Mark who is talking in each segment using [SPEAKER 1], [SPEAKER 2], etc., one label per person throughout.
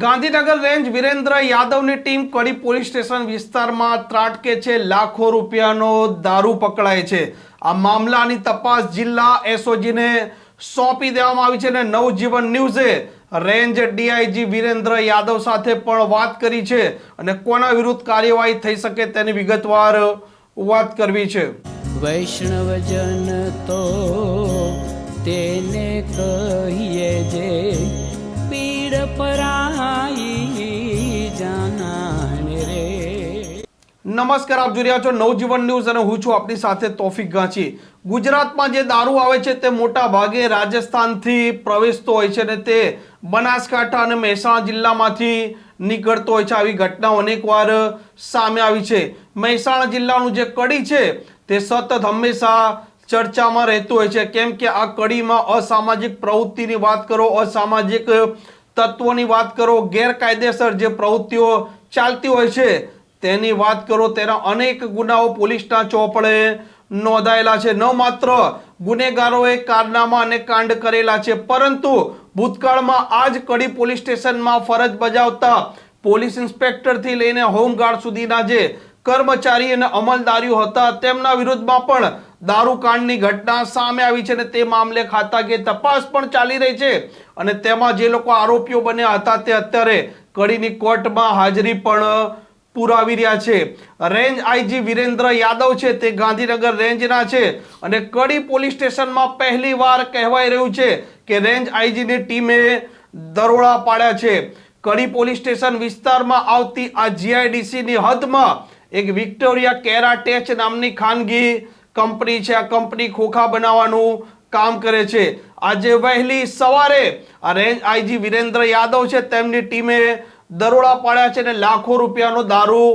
[SPEAKER 1] Gandhinagar range Virendra યાદવની team Kadi police station વિસ્તારમાં ત્રાટકે છે, લાખો રૂપિયાનો દારૂ પકડાય છે. આ મામલાની તપાસ જિલ્લા એસઓજીને સોંપી દેવામાં આવી છે અને નવજીવન ન્યૂઝે રેન્જ ડીઆઈજી વિરેન્દ્ર યાદવ સાથે પણ વાત કરી છે અને કોના વિરુદ્ધ કાર્યવાહી થઈ શકે તેની વિગતવાર વાત કરવી છે.
[SPEAKER 2] વૈષ્ણવજન તો તેને કહીએ જે
[SPEAKER 1] નમસ્કાર, આપ જોઈ રહ્યા છો નવજીવન ન્યૂઝ અને હું છું આપની સાથે તોફિક ગાંચી. ગુજરાતમાં જે દારૂ આવે છે તે મોટા ભાગે રાજસ્થાનથી પ્રવેશતો હોય છે અને તે બનાસકાંઠા અને મહેસાણા જિલ્લામાંથી નીકળતો હોય છે. આવી ઘટનાઓ અનેકવાર સામે આવી છે. મહેસાણા જિલ્લાનું જે કડી છે તે સતત હંમેશા ચર્ચામાં રહેતું હોય છે. કેમ કે આ કડીમાં અસામાજિક પ્રવૃત્તિની વાત કરો, અસામાજિક તત્વોની વાત કરો, ગેરકાયદેસર જે પ્રવૃત્તિઓ ચાલતી હોય છે, તેની વાત કરો, તેના અનેક ગુનાઓ પોલીસના ચોપડે નોંધાયેલા છે. ન માત્ર ગુનેગારોએ કારનામા અને કાંડ કરેલા છે, પરંતુ ભૂતકાળમાં આ જ કડી પોલીસ સ્ટેશનમાં ફરજ બજાવતા પોલીસ ઇન્સ્પેક્ટરથી લઈને હોમગાર્ડ સુધીના જે કર્મચારી અને અમલદારીઓ હતા, તેમના વિરુદ્ધમાં પણ દારૂકાંડની ઘટના સામે આવી છે અને તે મામલે ખાતાકીય તપાસ પણ ચાલી રહી છે. અને તેમાં જે લોકો આરોપીઓ બન્યા હતા તે અત્યારે કડીની કોર્ટમાં હાજરી પણ પુરાવી રહ્યા છે. રેન્જ આઈજી વિરેન્દ્ર યાદવ છે, તે ગાંધીનગર રેન્જના છે અને કડી પોલીસ સ્ટેશનમાં પહેલી વાર કહેવાય રહ્યું છે કે રેન્જ આઈજીની ટીમે દરોડા પાડ્યા છે. કડી પોલીસ સ્ટેશન વિસ્તારમાં આવતી આ જીઆઈડીસીની હદમાં એક વિક્ટોરિયા કેરાટેચ નામની ખાનગી કંપની છે, આ કંપની ખોખા બનાવવાનું કામ કરે છે. આજે વહેલી સવારે આ રેન્જ આઈજી વિરેન્દ્ર યાદવ છે, તેમની ટીમે દરોડા પાડ્યા છે અને લાખો રૂપિયાનો દારૂ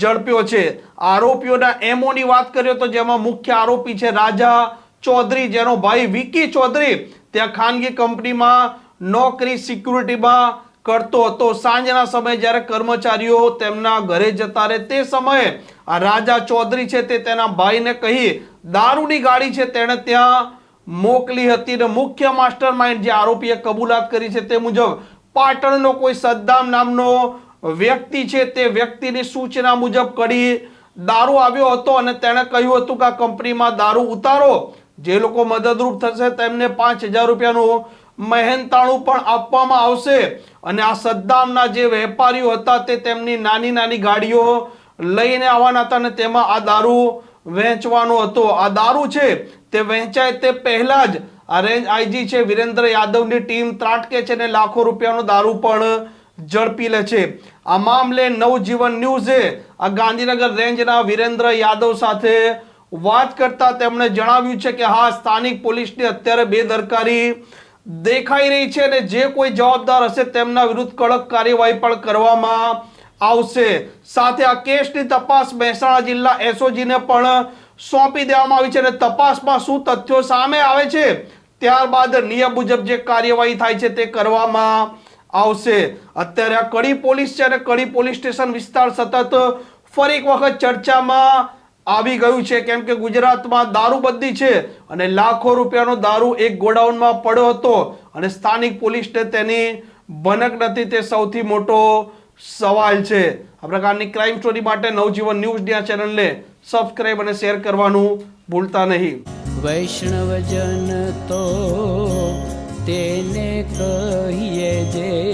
[SPEAKER 1] ઝડપ્યો છે. આરોપીઓના એમઓની વાત કરીએ તો જેમાં મુખ્ય આરોપી છે રાજા ચૌધરી, જેનો ભાઈ વિકી ચૌધરી ત્યાં ખાનગી કંપનીમાં નોકરી સિક્યુરિટીમાં કરતો હતો. સાંજના સમયે જ્યારે કર્મચારીઓ તેમના ઘરે જતા રહે તે સમયે આ રાજા ચૌધરી છે તે તેના ભાઈને કહી, દારૂની ગાડી છે તેણે ત્યાં મોકલી હતી અને મુખ્ય માસ્ટર માઇન્ડ જે આરોપીએ કબૂલાત કરી છે તે મુજબ પાટણનો કોઈ સદ્દામ નામનો વ્યક્તિ છે તે વ્યક્તિની સૂચના મુજબ કડી દારૂ આવ્યો હતો અને તેણે કહ્યું હતું કે આ કંપનીમાં દારૂ ઉતારો. જે લોકો મદદરૂપ થશે તેમને પાંચ હજાર રૂપિયાનું મહેનતાણું પણ આપવામાં આવશે. અને આ સદ્દામના જે વેપારીઓ હતા તે તેમની નાની નાની ગાડીઓ લઈને આવવાના હતા અને તેમાં આ દારૂ વહેંચવાનો હતો. આ દારૂ છે તે વહેંચાય તે પહેલા જ આ રેન્જ આઈજી છે વિરેન્દ્ર યાદવની ટીમ ત્રાટકે છે અને લાખો રૂપિયાનો દારૂ પણ ઝડપી લે છે. આ મામલે નવજીવન ન્યૂઝે આ ગાંધીનગર રેન્જના વિરેન્દ્ર યાદવ સાથે વાત કરતા તેમણે જણાવ્યું છે કે હા, સ્થાનિક પોલીસની અત્યારે બેદરકારી દેખાઈ રહી છે અને જે કોઈ જવાબદાર હશે તેમના વિરુદ્ધ કડક કાર્યવાહી પણ કરવામાં આવશે. સાથે આ કેસની તપાસ મહેસાણા જિલ્લા એસઓજીને પણ સોંપી દેવામાં આવી છે અને તપાસમાં શું તથ્યો સામે આવે છે, ત્યારબાદ નિયમ મુજબ જે કાર્યવાહી થાય છે તે કરવામાં આવશે. અત્યારે આ કડી પોલીસ છે અને કડી પોલીસ સ્ટેશન વિસ્તાર સતત ફરી એક વખત ચર્ચામાં આવી ગયું છે. કેમ કે ગુજરાતમાં દારૂબંધી છે અને લાખો રૂપિયાનો દારૂ એક ગોડાઉનમાં પડ્યો હતો અને સ્થાનિક પોલીસને તેની ભનક નથી. તે સૌથી મોટો સવાલ છે. આ પ્રકારની ક્રાઇમ સ્ટોરી માટે નવજીવન ન્યૂઝ આ ચેનલને સબસ્ક્રાઇબ અને શેર કરવાનું ભૂલતા નહીં.
[SPEAKER 2] વૈષ્ણવજન તો તેને કહીએ જે